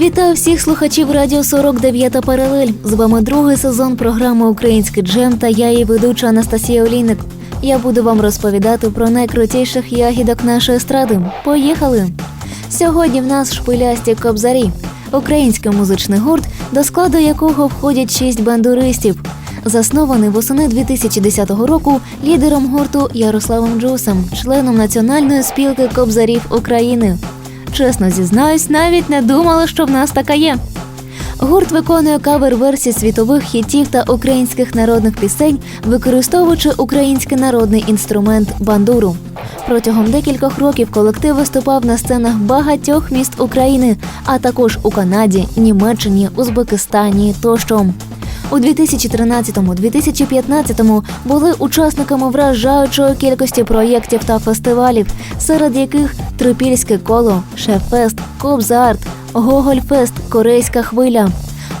Вітаю всіх слухачів Радіо 49 паралель. З вами другий сезон програми Український джем та я її ведуча Анастасія Олійник. Я буду вам розповідати про найкрутіших ягідок нашої естради. Поїхали! Сьогодні в нас шпилясті кобзарі, український музичний гурт, до складу якого входять шість бандуристів. Заснований восени 2010 року лідером гурту Ярославом Джусом, членом Національної спілки кобзарів України. Чесно зізнаюсь, навіть не думала, що в нас така є. Гурт виконує кавер-версії світових хітів та українських народних пісень, використовуючи український народний інструмент бандуру. Протягом декількох років колектив виступав на сценах багатьох міст України, а також у Канаді, Німеччині, Узбекистані тощо. У 2013-2015 були учасниками вражаючої кількості проєктів та фестивалів, серед яких Трипільське коло, Шеффест, Кобзарт, Гогольфест, Корейська хвиля.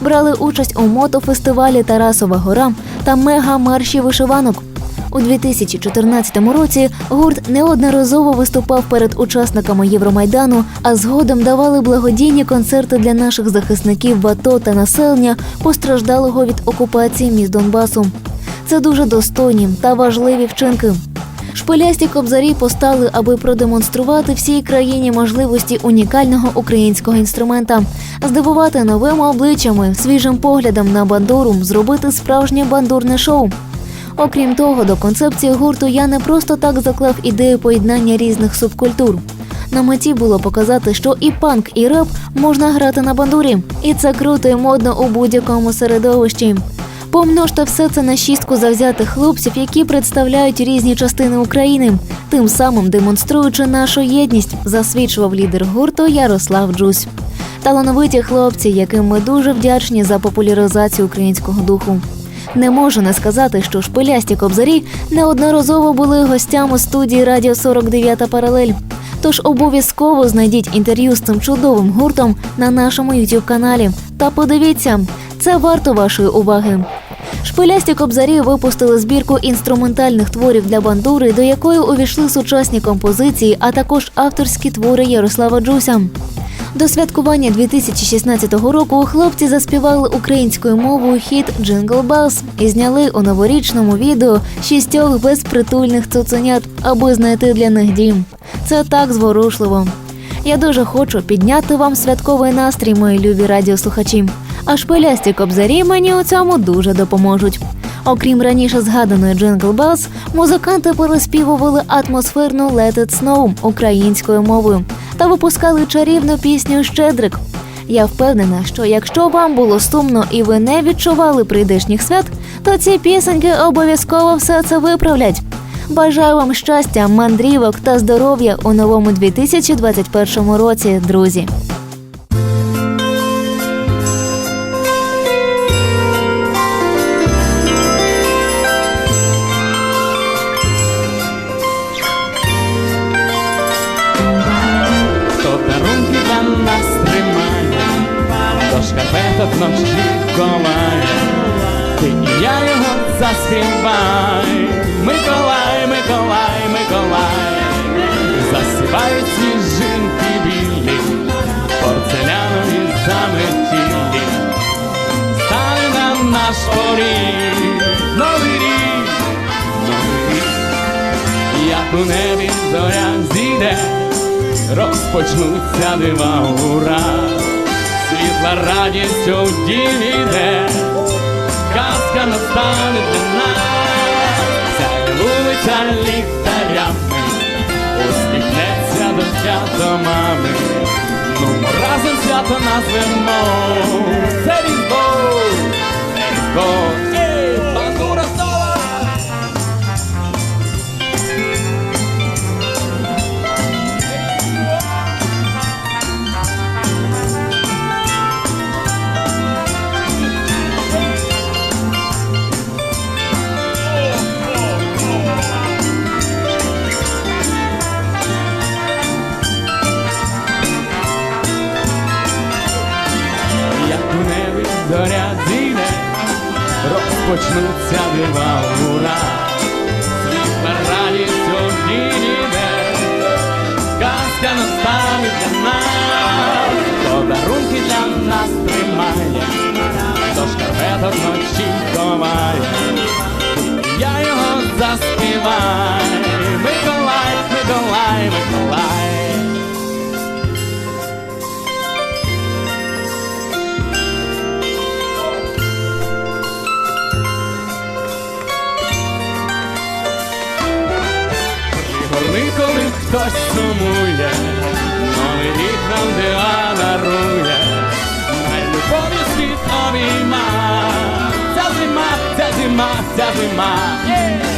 Брали участь у мотофестивалі Тарасова гора та мега-марші вишиванок. У 2014 році гурт неодноразово виступав перед учасниками Євромайдану, а згодом давали благодійні концерти для наших захисників в АТО та населення, постраждалого від окупації міст Донбасу. Це дуже достойні та важливі вчинки. Шпилясті кобзарі постали, аби продемонструвати всій країні можливості унікального українського інструмента, здивувати новими обличчями, свіжим поглядом на бандуру, зробити справжнє бандурне шоу. Окрім того, до концепції гурту я не просто так заклав ідею поєднання різних субкультур. На меті було показати, що і панк, і реп можна грати на бандурі, і це круто і модно у будь-якому середовищі. Помножте все це на шістку завзятих хлопців, які представляють різні частини України, тим самим демонструючи нашу єдність, засвідчував лідер гурту Ярослав Джусь. Талановиті хлопці, яким ми дуже вдячні за популяризацію українського духу. Не можу не сказати, що шпилясті кобзарі неодноразово були гостями студії Радіо 49 паралель. Тож обов'язково знайдіть інтерв'ю з цим чудовим гуртом на нашому youtube каналі та подивіться, це варто вашої уваги. Шпилясті кобзарі випустили збірку інструментальних творів для бандури, до якої увійшли сучасні композиції, а також авторські твори Ярослава Джуся. До святкування 2016 року хлопці заспівали українською мовою хіт «Джингл Белс» і зняли у новорічному відео шістьох безпритульних цуценят, аби знайти для них дім. Це так зворушливо. Я дуже хочу підняти вам святковий настрій, мої любі радіослухачі. А шпилясті кобзарі мені у цьому дуже допоможуть. Окрім раніше згаданої Jingle Bells, музиканти переспівували атмосферну Let It Snow українською мовою та випускали чарівну пісню Щедрик. Я впевнена, що якщо вам було сумно і ви не відчували прийдешніх свят, то ці пісеньки обов'язково все це виправлять. Бажаю вам щастя, мандрівок та здоров'я у новому 2021 році, друзі. До шкарпеток ночі ховає, ти і я його заспівай, Миколай, Миколай, Миколай, засівають сніжинки білі, порцелянові заметілі, стане нам наш поріг, новий рік, новий рік, як у небі зоря зійде розпочнуться дива ура, світла радістю дім казка настане для нас, ця вулиця ліхтарями, усміхнеться до свято мами, ну разом свято назвемо, це різдво, це різдво, розпочнуться дива світла ця зима, ця зима,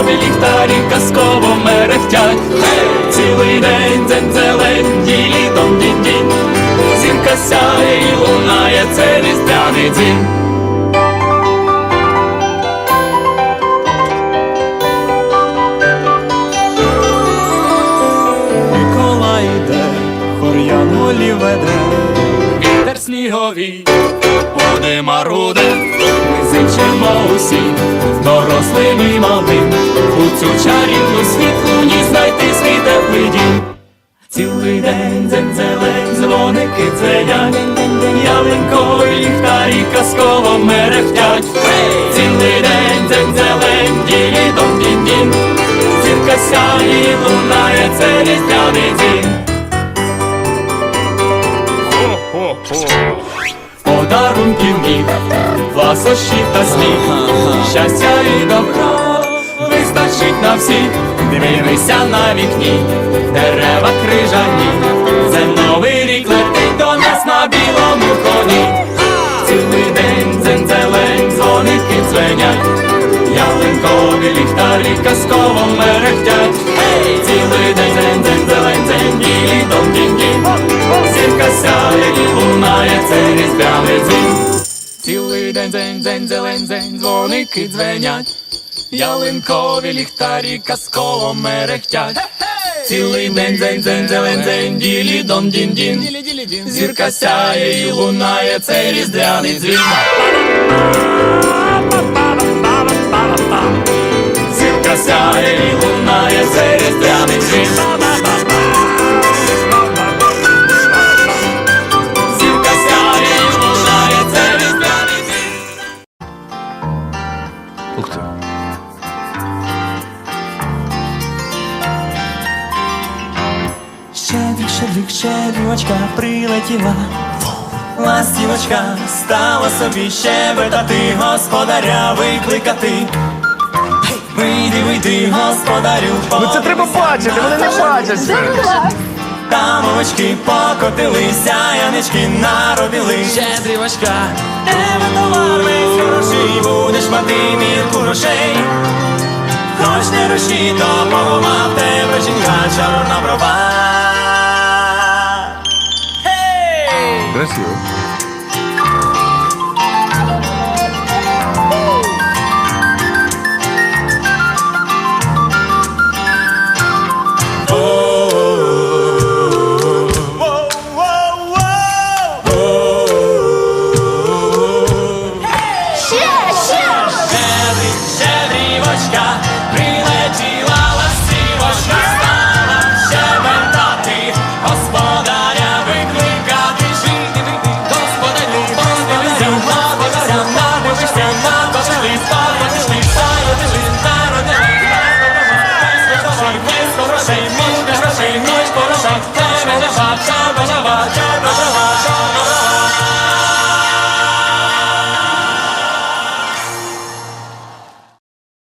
ялинкові ліхтарі казково мерехтять. Цілий день дзензелень, ділі дом дінь дінь Зірка сяє і лунає, це різдвяний дзвін. Микола йде, веде, Вітер сніговий, води маруде, ми зичимо усі, дорослим і малим, у цю чарівну світлу ні знайти свій теплий дім. Цілий день дзензелень, дзвоники дзвенять, ласощів та сміх, щастя і добра вистачить на всіх. Дивися на вікні, дерева крижані, це новий рік летить до нас на білому коні. Цілий день дзензелень, дзвоники дзвенять, ялинкові ліхтарі казково мерехтять. День дзень, дзень, зелень, дзень, дзвоники дзвенять, ялинкові ліхтарі казково мерехтять. Цілий день, дзень, дзень, зелень, дзень, ділі дом дін дін Зірка сяє і лунає, це різдвяний дзвін. Зірка сяє і лунає, це різдвяний дзвін. Щедрівочка прилетіла. Ластівочка стала собі щебетати, господаря викликати. Вийди, вийди, господарю, Ну це треба бачити, вони не бачать. Там овочки покотилися, янички народили. Щедрівочка, тебе товар хороший, будеш мати мірку грошей. Хоч не руші, то погома в тебе жінка чорноброва. Гей!